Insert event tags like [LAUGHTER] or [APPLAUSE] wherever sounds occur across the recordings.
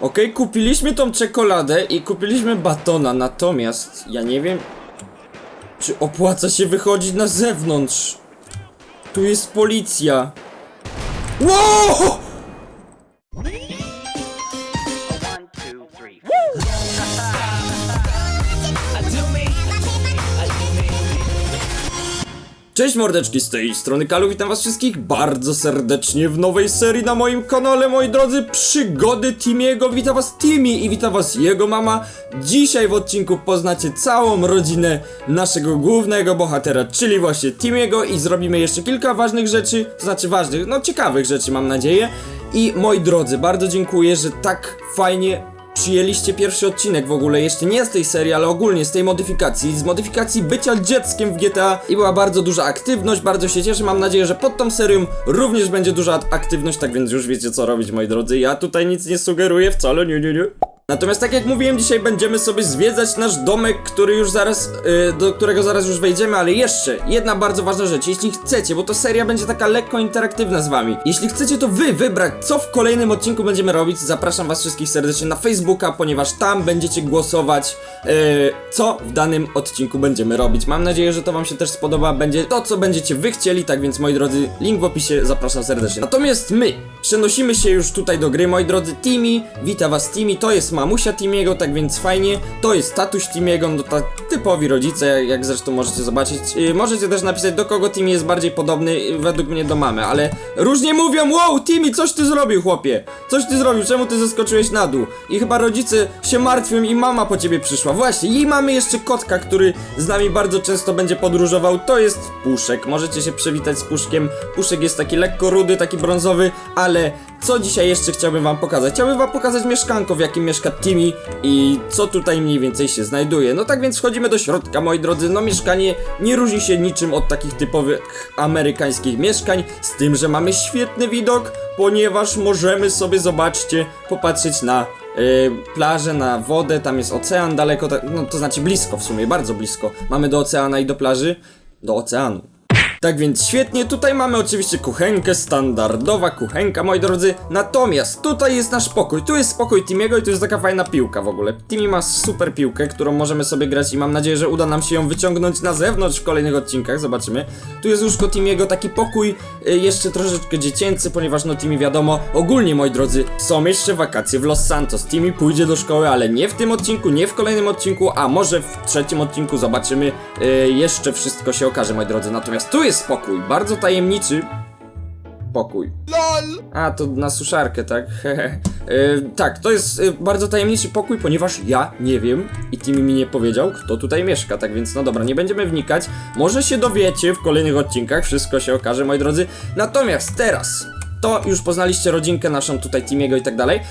Okej, kupiliśmy tą czekoladę i kupiliśmy batona, natomiast ja nie wiem, czy opłaca się wychodzić na zewnątrz. Tu jest policja. Wow! One, two, three. [LAUGHS] Cześć mordeczki, z tej strony Kalu, witam was wszystkich bardzo serdecznie w nowej serii na moim kanale, moi drodzy, przygody Timiego, witam was Timi i witam was jego mama. Dzisiaj w odcinku poznacie całą rodzinę naszego głównego bohatera, czyli właśnie Timiego i zrobimy jeszcze kilka ważnych rzeczy, to znaczy ważnych, no ciekawych rzeczy mam nadzieję. I moi drodzy, bardzo dziękuję, że tak fajnie przyjęliście pierwszy odcinek w ogóle, jeszcze nie z tej serii, ale ogólnie z tej modyfikacji, z modyfikacji bycia dzieckiem w GTA i była bardzo duża aktywność, bardzo się cieszę, mam nadzieję, że pod tą serią również będzie duża aktywność, tak więc już wiecie co robić moi drodzy, ja tutaj nic nie sugeruję wcale, nie, nie, nie. Natomiast tak jak mówiłem, dzisiaj będziemy sobie zwiedzać nasz domek, który już zaraz, y, do którego zaraz już wejdziemy, ale jeszcze jedna bardzo ważna rzecz, jeśli chcecie, bo to seria będzie taka lekko interaktywna z wami, jeśli chcecie to wy wybrać, co w kolejnym odcinku będziemy robić, zapraszam was wszystkich serdecznie na Facebooka, ponieważ tam będziecie głosować, y, co w danym odcinku będziemy robić. Mam nadzieję, że to wam się też spodoba, będzie to, co będziecie wy chcieli, tak więc moi drodzy, link w opisie, zapraszam serdecznie. Natomiast my przenosimy się już tutaj do gry, moi drodzy, Timi, wita was Timi, to jest mamusia Timiego, tak więc fajnie, to jest tatuś Timiego, no to typowi rodzice, jak, zresztą możecie zobaczyć. Yy, możecie też napisać, do kogo Timi jest bardziej podobny, yy, według mnie do mamy, ale różnie mówią, wow, Timi, coś ty zrobił, chłopie, coś ty zrobił, czemu ty zeskoczyłeś na dół? I chyba rodzice się martwią i mama po ciebie przyszła, właśnie, i mamy jeszcze kotka, który z nami bardzo często będzie podróżował, to jest Puszek, możecie się przywitać z Puszkiem, Puszek jest taki lekko rudy, taki brązowy, ale co dzisiaj jeszcze chciałbym wam pokazać? Chciałbym wam pokazać mieszkanko, w jakim mieszka Timmy i co tutaj mniej więcej się znajduje. No tak więc wchodzimy do środka, moi drodzy. No mieszkanie nie różni się niczym od takich typowych amerykańskich mieszkań, z tym, że mamy świetny widok, ponieważ możemy sobie, zobaczcie, popatrzeć na Yy, plażę, na wodę, tam jest ocean daleko, no to znaczy blisko w sumie, bardzo blisko. Mamy do oceana i do plaży, do oceanu. Tak więc świetnie, tutaj mamy oczywiście kuchenkę, standardowa kuchenka, moi drodzy. Natomiast tutaj jest nasz pokój, tu jest spokój Timiego i tu jest taka fajna piłka w ogóle. Timmy ma super piłkę, którą możemy sobie grać i mam nadzieję, że uda nam się ją wyciągnąć na zewnątrz w kolejnych odcinkach, zobaczymy. Tu jest łóżko Timiego, taki pokój y, jeszcze troszeczkę dziecięcy, ponieważ no Timmy wiadomo, ogólnie moi drodzy, są jeszcze wakacje w Los Santos. Timmy pójdzie do szkoły, ale nie w tym odcinku, nie w kolejnym odcinku, a może w trzecim odcinku zobaczymy. Y, jeszcze wszystko się okaże, moi drodzy. Natomiast tu jest spokój, bardzo tajemniczy. Pokój. A, to na suszarkę, tak? Yy, [LAUGHS] tak, to jest y, bardzo tajemniczy pokój, ponieważ ja nie wiem i Timmy mi nie powiedział, kto tutaj mieszka, tak więc no dobra, nie będziemy wnikać. Może się dowiecie w kolejnych odcinkach, wszystko się okaże, moi drodzy. Natomiast teraz to już poznaliście rodzinkę naszą tutaj Timiego i tak dalej. E,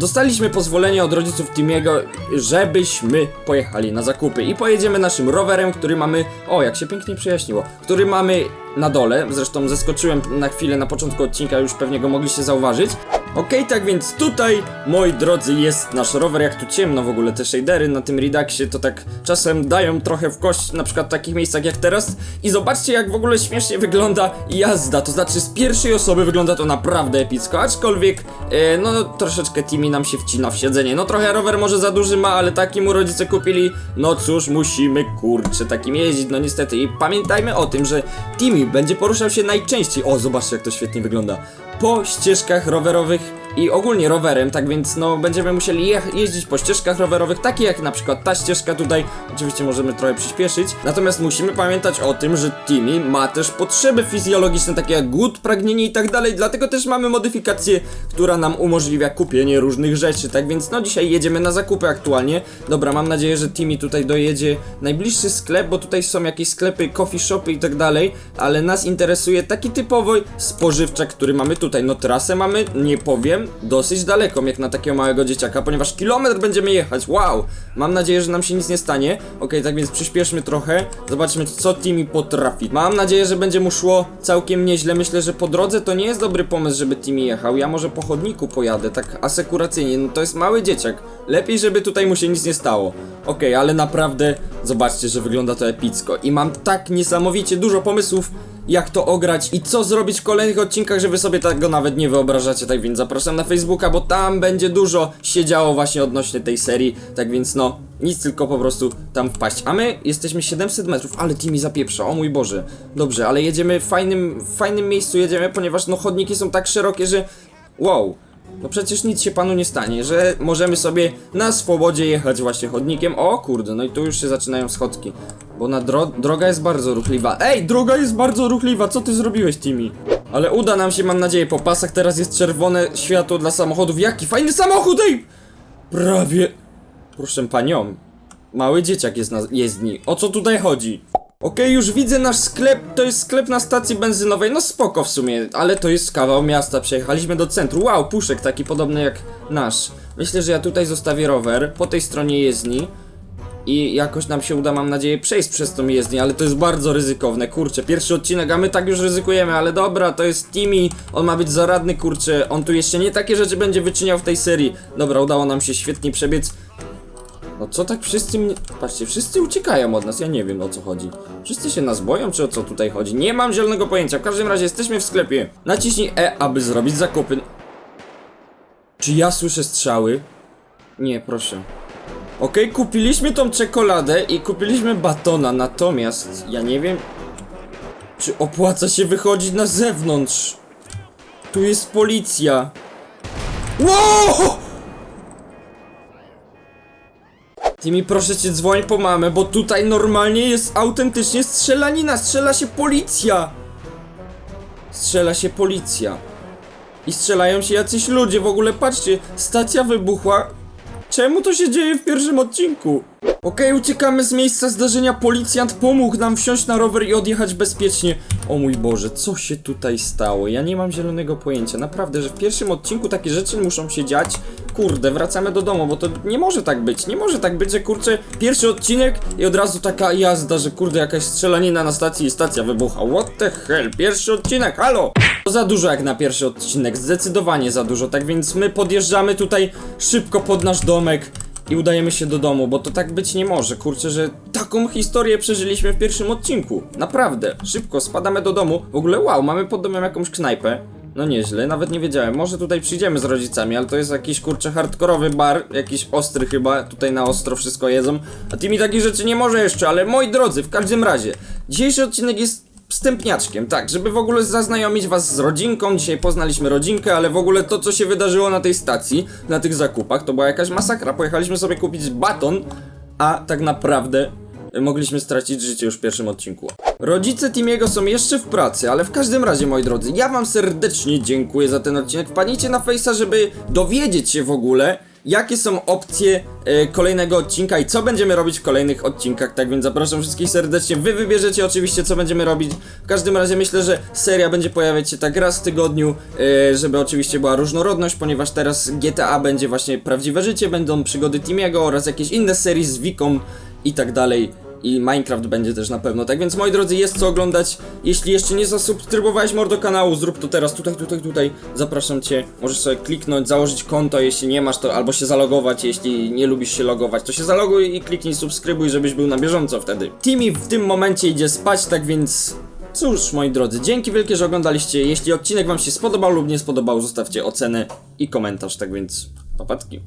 dostaliśmy pozwolenie od rodziców Timiego, żebyśmy pojechali na zakupy i pojedziemy naszym rowerem, który mamy, o jak się pięknie przejaśniło, który mamy na dole, zresztą zeskoczyłem na chwilę na początku odcinka, już pewnie go mogliście zauważyć. Okej, tak więc tutaj, moi drodzy, jest nasz rower, jak tu ciemno w ogóle, te shadery na tym Reduxie to tak czasem dają trochę w kość, na przykład w takich miejscach jak teraz. I zobaczcie jak w ogóle śmiesznie wygląda jazda, to znaczy z pierwszej osoby wygląda to naprawdę epicko, aczkolwiek, e, no troszeczkę Timmy nam się wcina w siedzenie, no trochę rower może za duży ma, ale taki mu rodzice kupili, no cóż, musimy kurczę takim jeździć, no niestety. I pamiętajmy o tym, że Timmy będzie poruszał się najczęściej, o zobaczcie jak to świetnie wygląda, po ścieżkach rowerowych i ogólnie rowerem, tak więc no będziemy musieli je jeździć po ścieżkach rowerowych, takie jak na przykład ta ścieżka tutaj, oczywiście możemy trochę przyspieszyć, natomiast musimy pamiętać o tym, że Timmy ma też potrzeby fizjologiczne, takie jak głód, pragnienie i tak dalej, dlatego też mamy modyfikację, która nam umożliwia kupienie różnych rzeczy, tak więc no dzisiaj jedziemy na zakupy aktualnie, dobra, mam nadzieję, że Timmy tutaj dojedzie najbliższy sklep, bo tutaj są jakieś sklepy, coffee shopy i tak dalej, ale nas interesuje taki typowy spożywczak, który mamy tutaj, no trasę mamy, nie powiem, dosyć daleką jak na takiego małego dzieciaka, ponieważ kilometr będziemy jechać, wow! Mam nadzieję, że nam się nic nie stanie. Okej, tak więc przyspieszmy trochę, zobaczmy co Timmy potrafi. Mam nadzieję, że będzie mu szło całkiem nieźle, myślę, że po drodze to nie jest dobry pomysł, żeby Timmy jechał, ja może po chodniku pojadę, tak asekuracyjnie, no to jest mały dzieciak. Lepiej, żeby tutaj mu się nic nie stało. Okej, ale naprawdę zobaczcie, że wygląda to epicko i mam tak niesamowicie dużo pomysłów jak to ograć i co zrobić w kolejnych odcinkach, że wy sobie tego nawet nie wyobrażacie, tak więc zapraszam na Facebooka, bo tam będzie dużo się działo właśnie odnośnie tej serii, tak więc no, nic tylko po prostu tam wpaść. A my jesteśmy 700 metrów, ale Timmy zapieprza, o mój Boże. Dobrze, ale jedziemy w fajnym, w fajnym miejscu jedziemy, ponieważ no chodniki są tak szerokie, że wow. No przecież nic się panu nie stanie, że możemy sobie na swobodzie jechać właśnie chodnikiem. O kurde, no i tu już się zaczynają schodki. Bo na dro droga jest bardzo ruchliwa. Ej, droga jest bardzo ruchliwa, co ty zrobiłeś, Timmy? Ale uda nam się, mam nadzieję, po pasach teraz jest czerwone światło dla samochodów. Jaki fajny samochód, ej! Prawie... Proszę panią, mały dzieciak jest na jezdni. O co tutaj chodzi? Okej, już widzę nasz sklep, to jest sklep na stacji benzynowej, no spoko w sumie, ale to jest kawał miasta, przejechaliśmy do centrum, wow, puszek taki podobny jak nasz. Myślę, że ja tutaj zostawię rower, po tej stronie jezdni i jakoś nam się uda, mam nadzieję, przejść przez tą jezdnię, ale to jest bardzo ryzykowne, kurczę, pierwszy odcinek, a my tak już ryzykujemy, ale dobra, to jest Timmy, on ma być zaradny, kurczę, on tu jeszcze nie takie rzeczy będzie wyczyniał w tej serii. Dobra, udało nam się świetnie przebiec, no co tak wszyscy mnie... Patrzcie, wszyscy uciekają od nas, ja nie wiem o co chodzi. Wszyscy się nas boją, czy o co tutaj chodzi? Nie mam zielonego pojęcia, w każdym razie jesteśmy w sklepie. Naciśnij E, aby zrobić zakupy. Czy ja słyszę strzały? Nie, proszę. Okej, kupiliśmy tą czekoladę i kupiliśmy batona, natomiast ja nie wiem... Czy opłaca się wychodzić na zewnątrz? Tu jest policja. Wow! Tymi proszę cię dzwoń po mamę, bo tutaj normalnie jest autentycznie strzelanina, strzela się policja! Strzela się policja. I strzelają się jacyś ludzie, w ogóle patrzcie, stacja wybuchła. Czemu to się dzieje w pierwszym odcinku? Okej, uciekamy z miejsca zdarzenia, policjant pomógł nam wsiąść na rower i odjechać bezpiecznie. O mój Boże, co się tutaj stało? Ja nie mam zielonego pojęcia, naprawdę, że w pierwszym odcinku takie rzeczy muszą się dziać. Kurde, wracamy do domu, bo to nie może tak być, nie może tak być, że kurczę, pierwszy odcinek i od razu taka jazda, że kurde, jakaś strzelanina na stacji i stacja wybucha. What the hell, pierwszy odcinek, halo! To za dużo jak na pierwszy odcinek, zdecydowanie za dużo, tak więc my podjeżdżamy tutaj szybko pod nasz domek i udajemy się do domu, bo to tak być nie może, kurczę, że taką historię przeżyliśmy w pierwszym odcinku. Naprawdę, szybko spadamy do domu. W ogóle wow, mamy pod domem jakąś knajpę. No nieźle, nawet nie wiedziałem. Może tutaj przyjdziemy z rodzicami, ale to jest jakiś kurczę hardkorowy bar, jakiś ostry chyba, tutaj na ostro wszystko jedzą. A ty mi takich rzeczy nie może jeszcze, ale moi drodzy, w każdym razie, dzisiejszy odcinek jest wstępniaczkiem, tak, żeby w ogóle zaznajomić was z rodzinką. Dzisiaj poznaliśmy rodzinkę, ale w ogóle to, co się wydarzyło na tej stacji, na tych zakupach, to była jakaś masakra. Pojechaliśmy sobie kupić baton, a tak naprawdę mogliśmy stracić życie już w pierwszym odcinku. Rodzice Timiego są jeszcze w pracy, ale w każdym razie, moi drodzy, ja wam serdecznie dziękuję za ten odcinek. Wpadnijcie na Face'a, żeby dowiedzieć się w ogóle, jakie są opcje e, kolejnego odcinka i co będziemy robić w kolejnych odcinkach. Tak więc zapraszam wszystkich serdecznie. Wy wybierzecie oczywiście, co będziemy robić. W każdym razie myślę, że seria będzie pojawiać się tak raz w tygodniu, e, żeby oczywiście była różnorodność, ponieważ teraz GTA będzie właśnie prawdziwe życie, będą przygody Timiego oraz jakieś inne serie z Wiką i tak dalej. I Minecraft będzie też na pewno. Tak więc moi drodzy, jest co oglądać. Jeśli jeszcze nie zasubskrybowałeś mordo kanału, zrób to teraz tutaj, tutaj, tutaj. Zapraszam cię. Możesz sobie kliknąć, założyć konto, jeśli nie masz to, albo się zalogować, jeśli nie lubisz się logować, to się zaloguj i kliknij subskrybuj, żebyś był na bieżąco wtedy. Timmy w tym momencie idzie spać, tak więc Cóż, moi drodzy, dzięki wielkie, że oglądaliście. Jeśli odcinek wam się spodobał lub nie spodobał, zostawcie ocenę i komentarz, tak więc papatki.